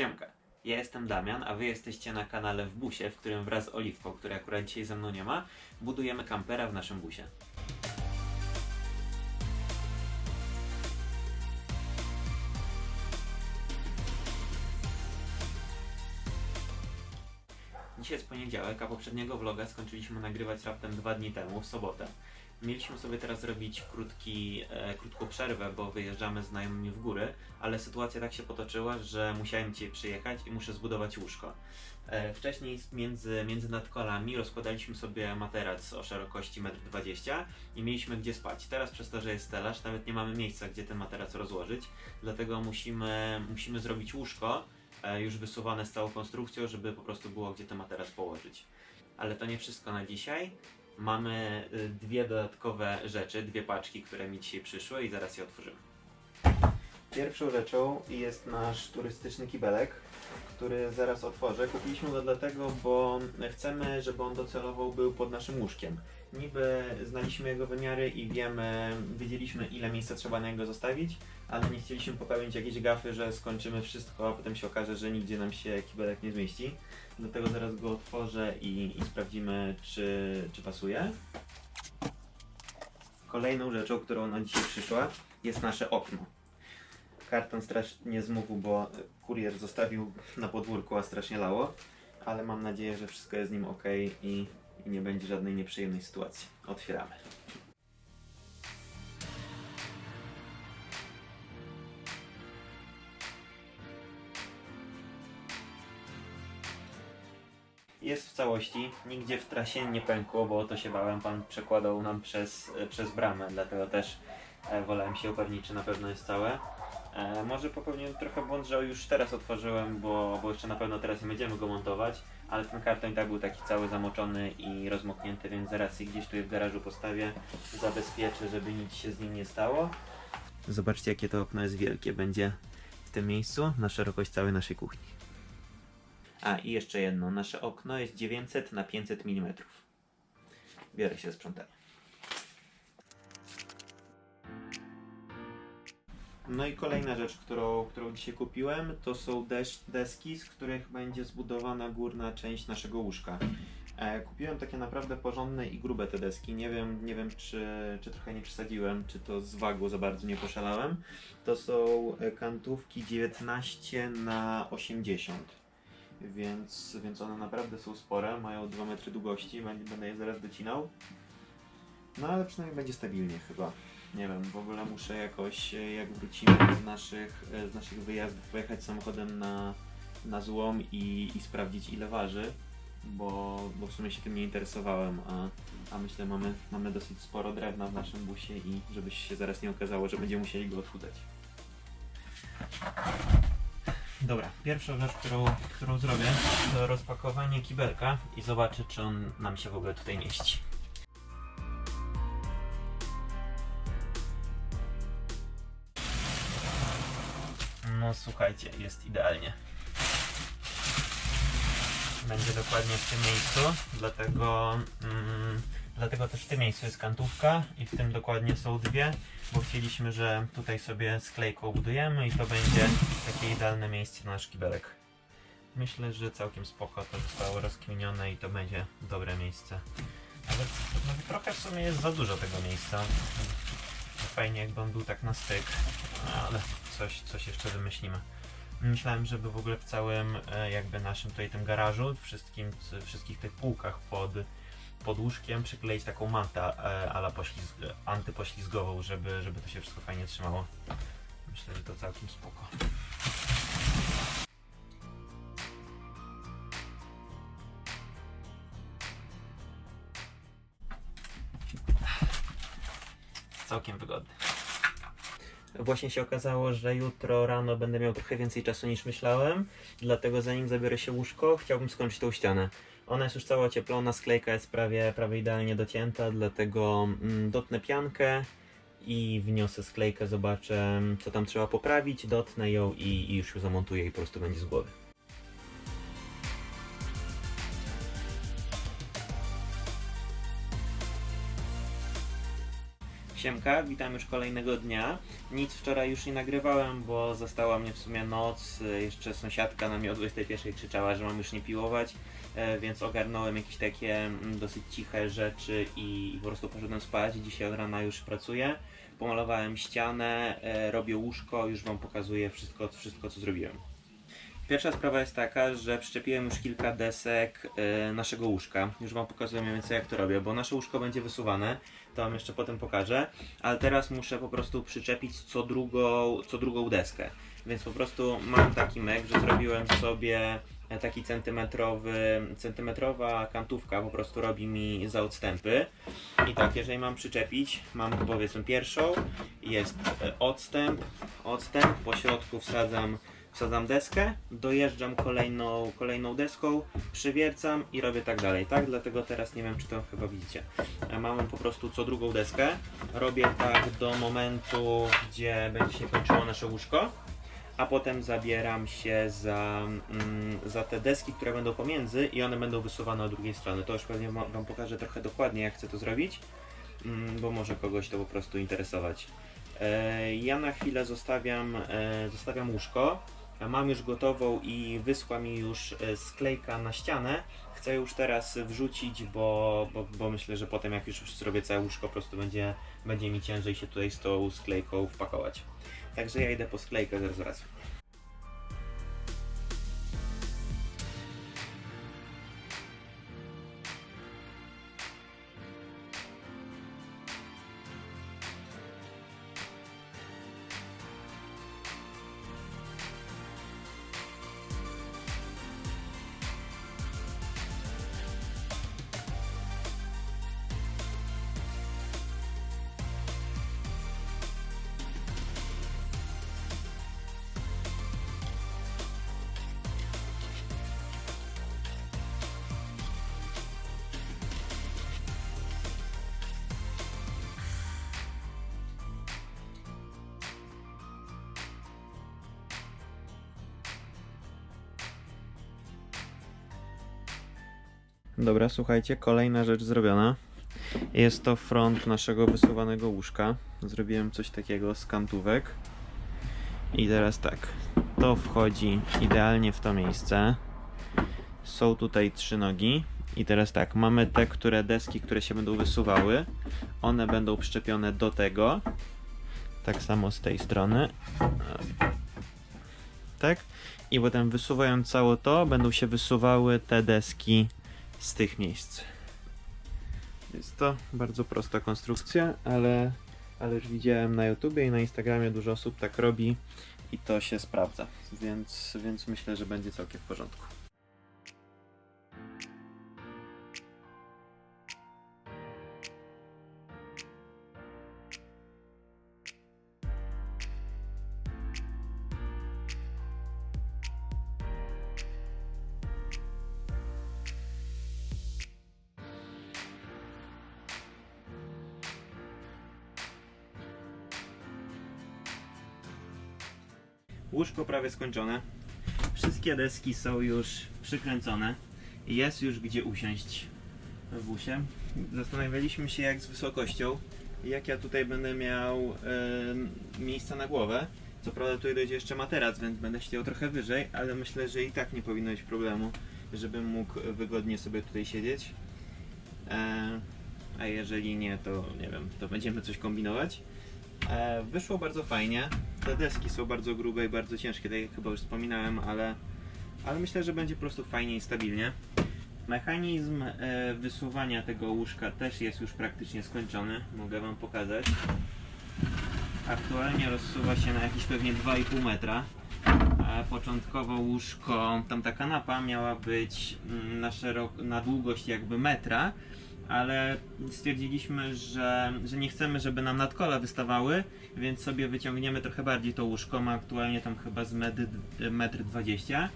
Siemka, ja jestem Damian, a wy jesteście na kanale w busie, w którym wraz z Oliwką, której akurat dzisiaj ze mną nie ma, budujemy kampera w naszym busie. Dzisiaj jest poniedziałek, a poprzedniego vloga skończyliśmy nagrywać raptem dwa dni temu, w sobotę. Mieliśmy sobie teraz zrobić krótki, e, krótką przerwę, bo wyjeżdżamy z znajomymi w góry, ale sytuacja tak się potoczyła, że musiałem dzisiaj przyjechać i muszę zbudować łóżko. E, wcześniej między, między nadkolami rozkładaliśmy sobie materac o szerokości 1,20 m i mieliśmy gdzie spać. Teraz przez to, że jest stelaż, nawet nie mamy miejsca, gdzie ten materac rozłożyć, dlatego musimy, musimy zrobić łóżko, e, już wysuwane z całą konstrukcją, żeby po prostu było gdzie ten materac położyć. Ale to nie wszystko na dzisiaj. Mamy y, dwie dodatkowe rzeczy, dwie paczki, które mi dzisiaj przyszły i zaraz je otworzymy. Pierwszą rzeczą jest nasz turystyczny kibelek, który zaraz otworzę. Kupiliśmy go dlatego, bo chcemy, żeby on docelowo był pod naszym łóżkiem. Niby znaliśmy jego wymiary i wiemy, wiedzieliśmy ile miejsca trzeba na niego zostawić, ale nie chcieliśmy popełnić jakiejś gafy, że skończymy wszystko, a potem się okaże, że nigdzie nam się kibelek nie zmieści. Dlatego zaraz go otworzę i, i sprawdzimy, czy, czy pasuje. Kolejną rzeczą, którą na dzisiaj przyszła, jest nasze okno. Karton strasznie zmógł, bo kurier zostawił na podwórku, a strasznie lało, ale mam nadzieję, że wszystko jest z nim ok i, i nie będzie żadnej nieprzyjemnej sytuacji. Otwieramy. Jest w całości, nigdzie w trasie nie pękło, bo to się bałem. Pan przekładał nam przez, przez bramę, dlatego też e, wolałem się upewnić, czy na pewno jest całe. E, może popełniłem trochę błąd, że już teraz otworzyłem, bo, bo jeszcze na pewno teraz nie będziemy go montować, ale ten karton i tak był taki cały zamoczony i rozmoknięty, więc zaraz je gdzieś tu w garażu postawię, zabezpieczę, żeby nic się z nim nie stało. Zobaczcie, jakie to okno jest wielkie. Będzie w tym miejscu na szerokość całej naszej kuchni. A i jeszcze jedno. Nasze okno jest 900 na 500 mm. Biorę się sprzątanie. No i kolejna rzecz, którą, którą dzisiaj kupiłem, to są desz, deski, z których będzie zbudowana górna część naszego łóżka. E, kupiłem takie naprawdę porządne i grube te deski. Nie wiem, nie wiem czy, czy trochę nie przesadziłem, czy to z wagą za bardzo nie poszalałem. To są e, kantówki 19 na 80 więc, więc one naprawdę są spore, mają 2 metry długości, będę je zaraz docinał. No ale przynajmniej będzie stabilnie chyba. Nie wiem, w ogóle muszę jakoś, e, jak wrócimy z naszych, e, z naszych wyjazdów, pojechać samochodem na, na złom i, i sprawdzić ile waży, bo, bo w sumie się tym nie interesowałem, a, a myślę mamy, mamy dosyć sporo drewna w naszym busie i żeby się zaraz nie okazało, że będziemy musieli go odchudzać. Dobra, pierwszą rzecz, którą, którą zrobię, to rozpakowanie kibelka i zobaczę, czy on nam się w ogóle tutaj mieści. Słuchajcie, jest idealnie. Będzie dokładnie w tym miejscu, dlatego, mm, dlatego też w tym miejscu jest kantówka i w tym dokładnie są dwie, bo chcieliśmy, że tutaj sobie sklejką budujemy i to będzie takie idealne miejsce na nasz kibelek. Myślę, że całkiem spoko to zostało rozkminione i to będzie dobre miejsce. Ale no, trochę w sumie jest za dużo tego miejsca. Fajnie jakby on był tak na styk, ale coś, coś jeszcze wymyślimy. Myślałem, żeby w ogóle w całym e, jakby naszym tutaj tym garażu, wszystkim, wszystkich tych półkach pod, pod łóżkiem przykleić taką mantę e, ala poślizg- antypoślizgową, żeby, żeby to się wszystko fajnie trzymało. Myślę, że to całkiem spoko. Właśnie się okazało, że jutro rano będę miał trochę więcej czasu niż myślałem, dlatego zanim zabiorę się łóżko, chciałbym skończyć tą ścianę. Ona jest już cała ocieplona, sklejka jest prawie, prawie idealnie docięta, dlatego mm, dotnę piankę i wniosę sklejkę, zobaczę co tam trzeba poprawić, dotnę ją i, i już ją zamontuję i po prostu będzie z głowy. Siemka, witam już kolejnego dnia. Nic wczoraj już nie nagrywałem, bo została mnie w sumie noc. y, Jeszcze sąsiadka na mnie o 21 krzyczała, że mam już nie piłować, e, więc ogarnąłem jakieś takie mm, dosyć ciche rzeczy i po prostu poszedłem spać. Dzisiaj od rana już pracuję. Pomalowałem ścianę, e, robię łóżko, już Wam pokazuję wszystko, wszystko co zrobiłem. Pierwsza sprawa jest taka, że przyczepiłem już kilka desek e, naszego łóżka. Już Wam pokazuję mniej więcej jak to robię, bo nasze łóżko będzie wysuwane, to Wam jeszcze potem pokażę, ale teraz muszę po prostu przyczepić co drugą, co drugą deskę. Więc po prostu mam taki mek, że zrobiłem sobie e, taki centymetrowy, centymetrowa kantówka po prostu robi mi za odstępy. I tak, jeżeli mam przyczepić, mam powiedzmy pierwszą, jest e, odstęp, odstęp, po środku wsadzam wsadzam deskę, dojeżdżam kolejną, kolejną deską, przywiercam i robię tak dalej, tak? Dlatego teraz nie wiem, czy to chyba widzicie. E, Mam po prostu co drugą deskę, robię tak do momentu, gdzie będzie się kończyło nasze łóżko, a potem zabieram się za, mm, za te deski, które będą pomiędzy i one będą wysuwane od drugiej strony. To już pewnie wa- Wam pokażę trochę dokładnie, jak chcę to zrobić, mm, bo może kogoś to po prostu interesować. E, Ja na chwilę zostawiam, e, zostawiam łóżko. Mam już gotową i wyschła mi już e, sklejka na ścianę. Chcę już teraz wrzucić, bo, bo, bo myślę, że potem jak już zrobię całe łóżko, po prostu będzie, będzie mi ciężej się tutaj z tą sklejką wpakować. Także ja idę po sklejkę, zaraz. Dobra, słuchajcie, kolejna rzecz zrobiona. Jest to front naszego wysuwanego łóżka. Zrobiłem coś takiego z kantówek. I teraz tak, to wchodzi idealnie w to miejsce. Są tutaj trzy nogi. I teraz tak, mamy te, które deski, które się będą wysuwały. One będą przyczepione do tego. Tak samo z tej strony. Tak. I potem wysuwając całe to, będą się wysuwały te deski z tych miejsc. Jest to bardzo prosta konstrukcja, ale, ale już widziałem na YouTubie i na Instagramie dużo osób tak robi i to się sprawdza, więc, więc myślę, że będzie całkiem w porządku. Łóżko prawie skończone. Wszystkie deski są już przykręcone. Jest już gdzie usiąść w busie. Zastanawialiśmy się jak z wysokością. Jak ja tutaj będę miał miejsca na głowę. Co prawda tutaj dojdzie jeszcze materac, więc będę siedział trochę wyżej, ale myślę, że i tak nie powinno być problemu, żebym mógł wygodnie sobie tutaj siedzieć. E, a jeżeli nie, to nie wiem, to będziemy coś kombinować. E, wyszło bardzo fajnie. Te deski są bardzo grube i bardzo ciężkie, tak jak chyba już wspominałem, ale, ale myślę, że będzie po prostu fajnie i stabilnie. Mechanizm e, wysuwania tego łóżka też jest już praktycznie skończony. Mogę Wam pokazać. Aktualnie rozsuwa się na jakieś pewnie 2,5 metra. E, początkowo łóżko, tamta kanapa miała być mm, na, szerok, na długość jakby metra, ale stwierdziliśmy, że, że nie chcemy, żeby nam nadkola wystawały, więc sobie wyciągniemy trochę bardziej to łóżko. Ma aktualnie tam chyba z metr, metr 20.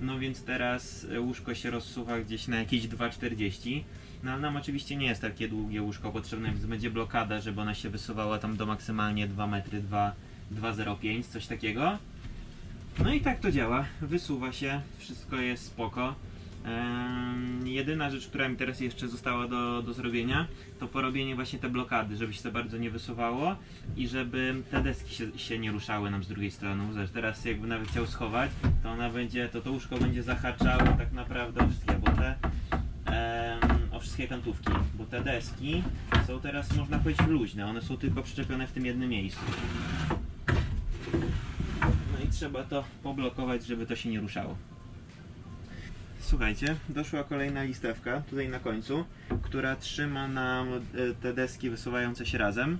No więc teraz łóżko się rozsuwa gdzieś na jakieś 2,40. No ale nam oczywiście nie jest takie długie łóżko potrzebne, więc będzie blokada, żeby ona się wysuwała tam do maksymalnie 2 metry 2, 2,05, coś takiego. No i tak to działa. Wysuwa się, wszystko jest spoko. Jedyna rzecz, która mi teraz jeszcze została do, do zrobienia, to porobienie właśnie te blokady, żeby się za bardzo nie wysuwało i żeby te deski się, się nie ruszały nam z drugiej strony. Zobacz, teraz jakby nawet chciał schować, to ona będzie, to to łóżko będzie zahaczało tak naprawdę o wszystkie, bo te em, o wszystkie kantówki, bo te deski są teraz można powiedzieć luźne, one są tylko przyczepione w tym jednym miejscu. No i trzeba to poblokować, żeby to się nie ruszało. Słuchajcie, doszła kolejna listewka tutaj na końcu, która trzyma nam e, te deski wysuwające się razem.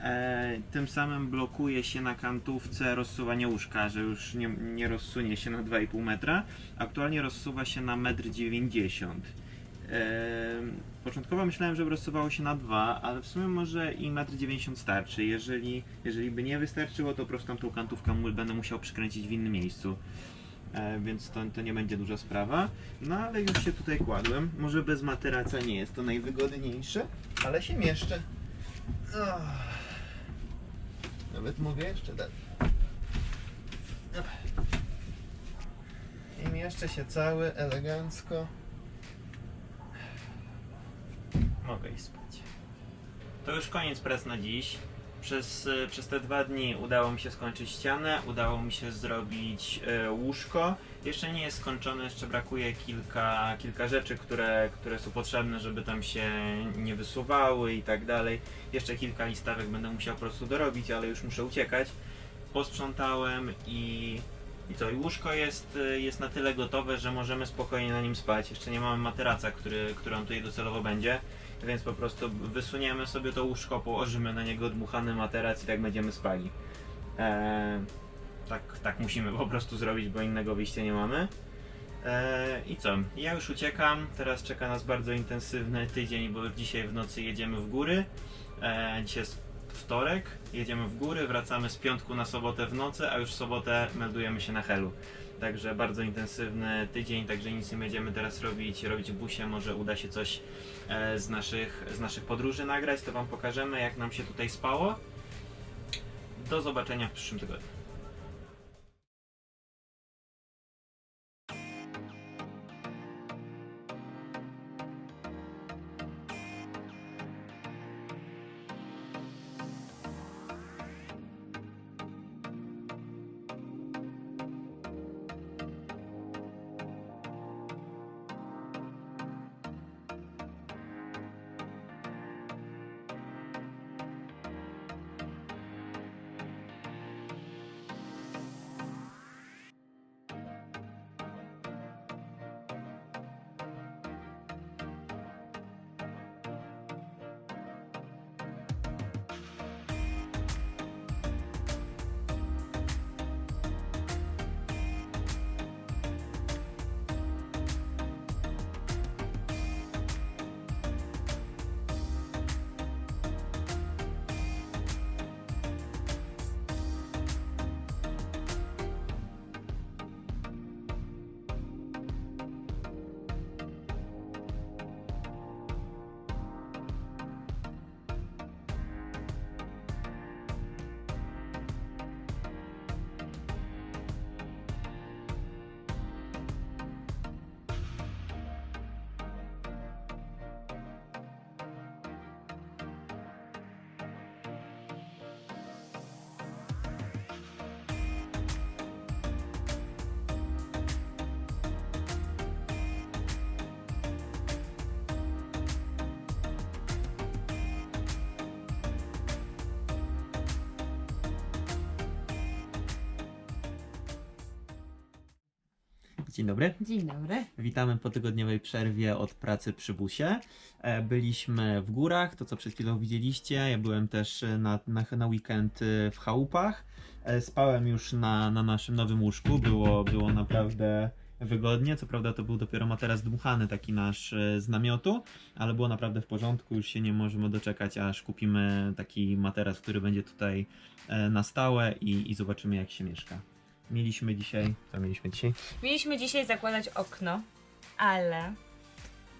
E, tym samym blokuje się na kantówce rozsuwanie łóżka, że już nie, nie rozsunie się na 2,5 metra. Aktualnie rozsuwa się na 1,90 m. E, początkowo myślałem, że rozsuwało się na 2, ale w sumie może i 1,90 m starczy. Jeżeli, jeżeli by nie wystarczyło, to po prostu tą kantówkę będę musiał przykręcić w innym miejscu. E, więc to, to nie będzie duża sprawa. No ale już się tutaj kładłem. Może bez materaca nie jest to najwygodniejsze, ale się mieszczę. Nawet mówię jeszcze dalej. I mieszczę się cały elegancko. Mogę iść spać. To już koniec prac na dziś. Przez, e, przez te dwa dni udało mi się skończyć ścianę, udało mi się zrobić e, łóżko. Jeszcze nie jest skończone, jeszcze brakuje kilka, kilka rzeczy, które, które są potrzebne, żeby tam się nie wysuwały i tak dalej. Jeszcze kilka listawek będę musiał po prostu dorobić, ale już muszę uciekać. Posprzątałem i, i co? I łóżko jest, e, jest na tyle gotowe, że możemy spokojnie na nim spać. Jeszcze nie mamy materaca, który, który on tutaj docelowo będzie. Więc po prostu wysuniemy sobie to łóżko, położymy na niego dmuchany materac i tak będziemy spali. Eee, tak, tak musimy po prostu zrobić, bo innego wyjścia nie mamy. Eee, I co? Ja już uciekam. Teraz czeka nas bardzo intensywny tydzień, bo dzisiaj w nocy jedziemy w góry. Eee, dzisiaj wtorek, jedziemy w góry, wracamy z piątku na sobotę w nocy, a już w sobotę meldujemy się na Helu. Także bardzo intensywny tydzień, także nic nie będziemy teraz robić, robić w busie, może uda się coś e, z naszych, z naszych podróży nagrać, to Wam pokażemy jak nam się tutaj spało. Do zobaczenia w przyszłym tygodniu. Dzień dobry. Dzień dobry. Witamy po tygodniowej przerwie od pracy przy busie. E, Byliśmy w górach, to co przed chwilą widzieliście. Ja byłem też e, na, na, na weekend e, w chałupach. Spałem już na, na naszym nowym łóżku. Było, było naprawdę wygodnie. Co prawda to był dopiero materac dmuchany, taki nasz z namiotu, ale było naprawdę w porządku. Już się nie możemy doczekać, aż kupimy taki materac, który będzie tutaj na stałe i, i zobaczymy jak się mieszka. Mieliśmy dzisiaj. Co mieliśmy dzisiaj? Mieliśmy dzisiaj zakładać okno, ale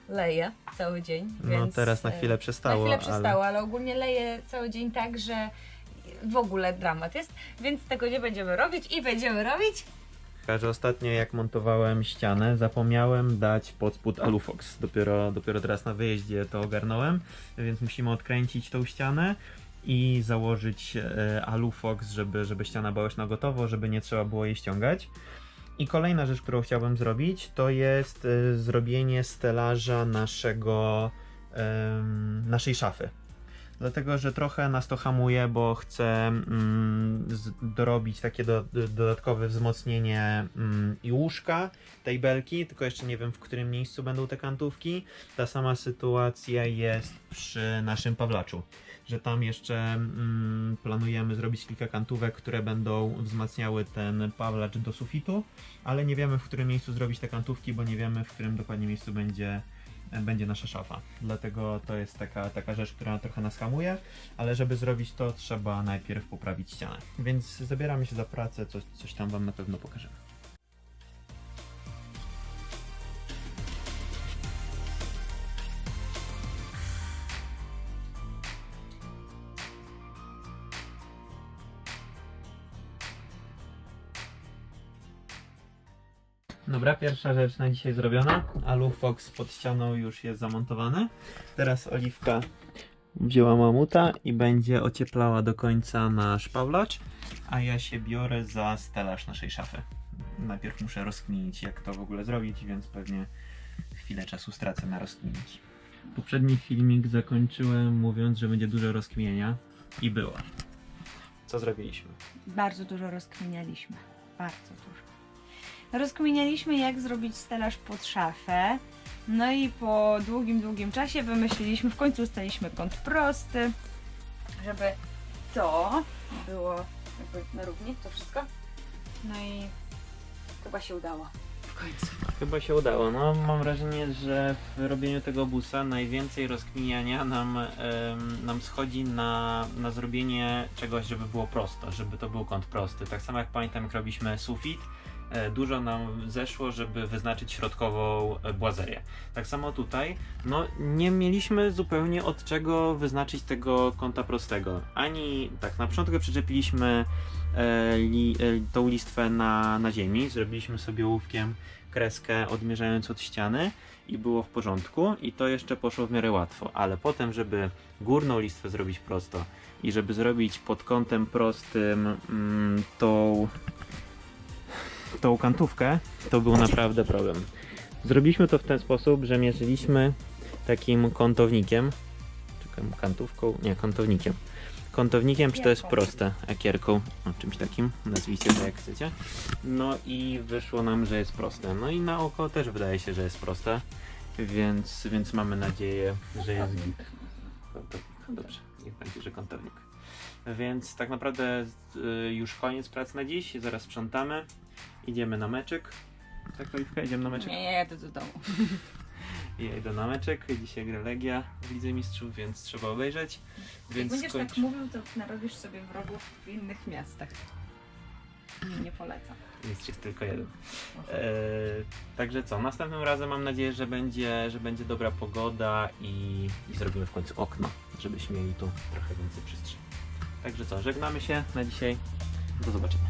leje cały dzień. No więc, teraz na e, chwilę przestało. Na chwilę przestało, ale... ogólnie leje cały dzień tak, że w ogóle dramat jest, więc tego nie będziemy robić i będziemy robić że ostatnio jak montowałem ścianę, zapomniałem dać pod spód Alufox. Dopiero, dopiero teraz na wyjeździe to ogarnąłem, więc musimy odkręcić tą ścianę i założyć e, Alufox, żeby, żeby ściana była już na gotowo, żeby nie trzeba było jej ściągać. I kolejna rzecz, którą chciałbym zrobić, to jest e, zrobienie stelaża naszego, naszej szafy. Dlatego, że trochę nas to hamuje, bo chcę mm, dorobić takie do, dodatkowe wzmocnienie mm, i łóżka tej belki, tylko jeszcze nie wiem w którym miejscu będą te kantówki. Ta sama sytuacja jest przy naszym Pawlaczu, że tam jeszcze mm, planujemy zrobić kilka kantówek, które będą wzmacniały ten Pawlacz do sufitu, ale nie wiemy w którym miejscu zrobić te kantówki, bo nie wiemy w którym dokładnie miejscu będzie będzie nasza szafa. Dlatego to jest taka, taka rzecz, która trochę nas hamuje, ale żeby zrobić to, trzeba najpierw poprawić ścianę. Więc zabieramy się za pracę, coś, coś tam Wam na pewno pokażemy. Dobra, pierwsza rzecz na dzisiaj zrobiona. Alufox pod ścianą już jest zamontowany. Teraz Oliwka wzięła mamuta i będzie ocieplała do końca nasz pawlacz, a ja się biorę za stelaż naszej szafy. Najpierw muszę rozkminić jak to w ogóle zrobić, więc pewnie chwilę czasu stracę na rozkminić. Poprzedni filmik zakończyłem mówiąc, że będzie dużo rozkminienia i było. Co zrobiliśmy? Bardzo dużo rozkminialiśmy. Bardzo dużo. Rozkminialiśmy, jak zrobić stelaż pod szafę. No i po długim, długim czasie wymyśliliśmy, w końcu ustaliśmy kąt prosty, żeby to było jakby na równi, to wszystko. No i chyba się udało. W końcu. Chyba się udało. No, mam wrażenie, że w robieniu tego busa najwięcej rozkminiania nam, em, nam schodzi na, na zrobienie czegoś, żeby było prosto, żeby to był kąt prosty. Tak samo jak pamiętam, jak robiliśmy sufit, dużo nam zeszło, żeby wyznaczyć środkową e, błazerię. Tak samo tutaj, no nie mieliśmy zupełnie od czego wyznaczyć tego kąta prostego. Ani tak, na początku przyczepiliśmy e, li, e, tą listwę na, na ziemi, zrobiliśmy sobie ołówkiem kreskę odmierzając od ściany i było w porządku i to jeszcze poszło w miarę łatwo, ale potem, żeby górną listwę zrobić prosto i żeby zrobić pod kątem prostym mm, tą, tą kantówkę, to był naprawdę problem. Zrobiliśmy to w ten sposób, że mierzyliśmy takim kątownikiem, czy kam- kantówką, nie, kątownikiem. Kątownikiem, czy to jest proste? Ekierką, o czymś takim, nazwijcie to jak chcecie. No i wyszło nam, że jest proste. No i na oko też wydaje się, że jest proste, więc, więc mamy nadzieję, że jest git. Dobrze, niech będzie, że kątownik. Więc tak naprawdę y, już koniec pracy na dziś, zaraz sprzątamy, idziemy na meczyk. Tak, Oliwka, idziemy na meczek? Nie, ja jadę do domu. Ja idę na meczek, dzisiaj gra Legia w Lidze Mistrzów, więc trzeba obejrzeć. Jak Więc będziesz skończ- tak mówił, to narobisz sobie wrogów w innych miastach. Nie, nie polecam. Mistrz jest tylko jeden. E, także co, następnym razem mam nadzieję, że będzie, że będzie dobra pogoda i, i zrobimy w końcu okno, żebyśmy mieli tu trochę więcej przestrzeni. Także co, żegnamy się na dzisiaj. Do zobaczenia.